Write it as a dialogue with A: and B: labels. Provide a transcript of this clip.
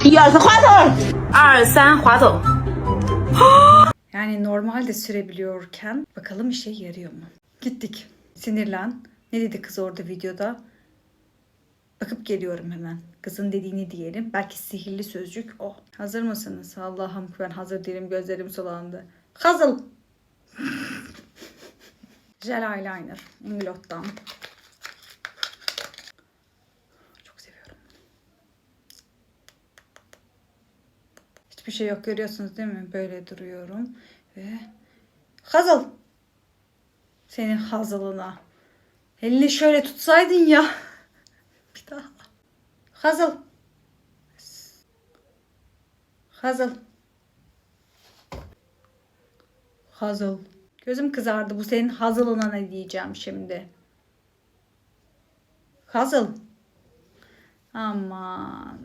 A: 一二三，滑走。
B: 二三滑走。
C: Yani normalde sürebiliyorken bakalım işe yarıyor mu? Gittik. Sinirlen. Ne dedi kız orada videoda? Bakıp geliyorum hemen. Kızın dediğini diyelim. Belki sihirli sözcük o. Hazır mısınız? Allah'ım ben hazır değilim. Gözlerim sulandı. Hazır. Gel eyeliner. Inglot'tan. Hiçbir şey yok görüyorsunuz değil mi? Böyle duruyorum. Ve Hazal. Senin hazalına. Elini şöyle tutsaydın ya. Bir daha. Hazal. Hazal. Hazal. Gözüm kızardı. Bu senin hazalına ne diyeceğim şimdi. Hazal. Aman.